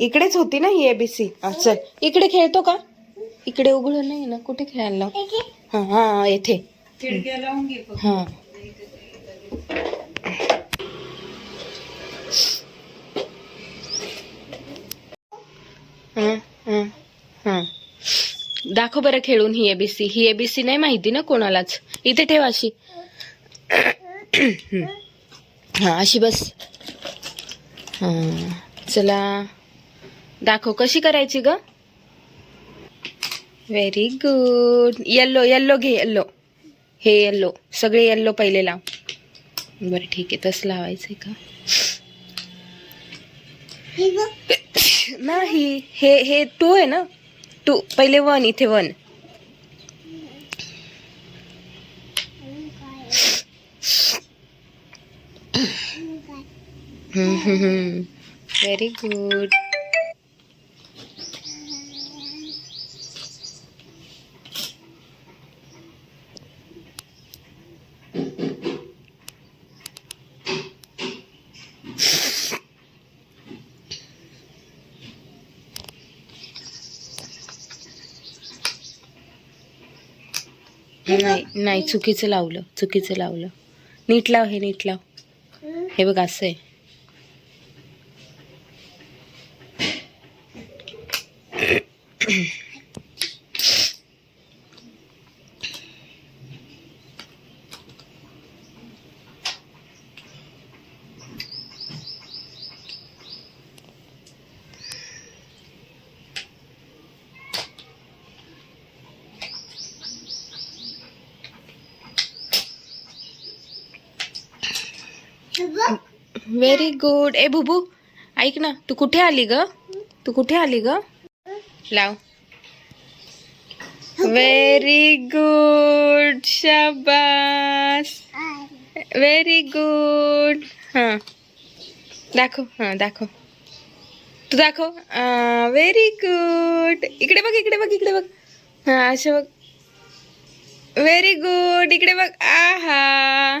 इकडेच होती ना ही एबीसी चल. इकडे खेळतो का? इकडे उघडं नाही ना कुठे खेळायला लाव? हा हा येथे. हा. हा, हा, हा. दाखव बरं खेळून ही एबीसी ही एबीसी नाही माहिती ना कोणालाच. इथे ठेव अशी. हा अशी बस. हा. चला दाखव कशी करायची ग? व्हेरी गुड येल्लो येल्लो घे येल्लो हे येल्लो सगळे येल्लो पहिले लाव. बरं ठीक आहे. तसं लावायचंय का? नाही हे हे टू आहे ना? टू पहिले वन इथे वन व्हेरी गुड नाही नाही चुकीचं लावलं चुकीचं लावलं. नीट लाव हे नीट लाव. हे बघ असं आहे. व्हेरी गुड ए बुबू ऐक ना तू कुठे आली ग तू कुठे आली ग लाव. व्हेरी गुड शाबास. व्हेरी गुड हां. दाखव हां दाखव. तू दाखव. व्हेरी गुड इकडे बघ इकडे बघ इकडे बघ. हां असे बघ. व्हेरी गुड इकडे बघ. आहा.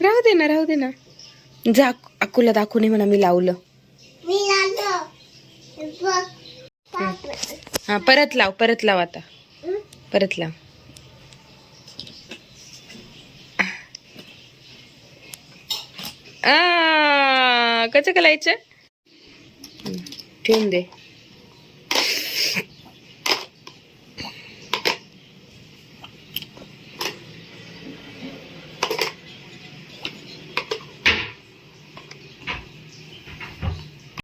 राहू दे ना राहू दे ना. जा अकुला दाखवणे म्हणा मी लावलं. हा परत लाव परत लाव आता. परत लाव. आ कसं करायचं? ठेवून दे.